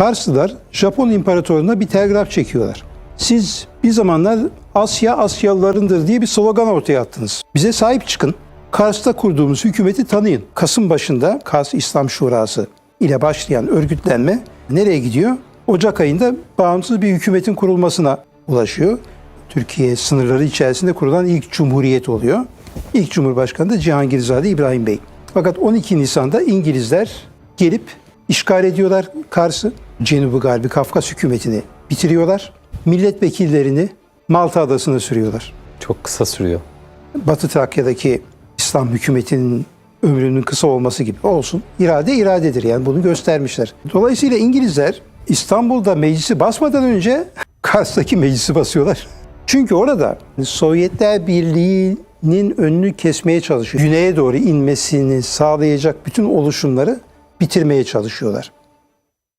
Karslılar Japon İmparatorluğu'na bir telgraf çekiyorlar. Siz bir zamanlar Asya Asyalılarındır diye bir slogan ortaya attınız. Bize sahip çıkın. Kars'ta kurduğumuz hükümeti tanıyın. Kasım başında Kars İslam Şurası ile başlayan örgütlenme nereye gidiyor? Ocak ayında bağımsız bir hükümetin kurulmasına ulaşıyor. Türkiye sınırları içerisinde kurulan ilk cumhuriyet oluyor. İlk Cumhurbaşkanı da Cihangirzade İbrahim Bey. Fakat 12 Nisan'da İngilizler gelip işgal ediyorlar Kars'ı. Cenubu Garbi Kafkas hükümetini bitiriyorlar. Milletvekillerini Malta adasına sürüyorlar. Çok kısa sürüyor. Batı Trakya'daki İslam hükümetinin ömrünün kısa olması gibi olsun. İrade iradedir yani bunu göstermişler. Dolayısıyla İngilizler İstanbul'da meclisi basmadan önce Kars'taki meclisi basıyorlar. Çünkü orada Sovyetler Birliği'nin önünü kesmeye çalışıyor. Güneye doğru inmesini sağlayacak bütün oluşumları bitirmeye çalışıyorlar.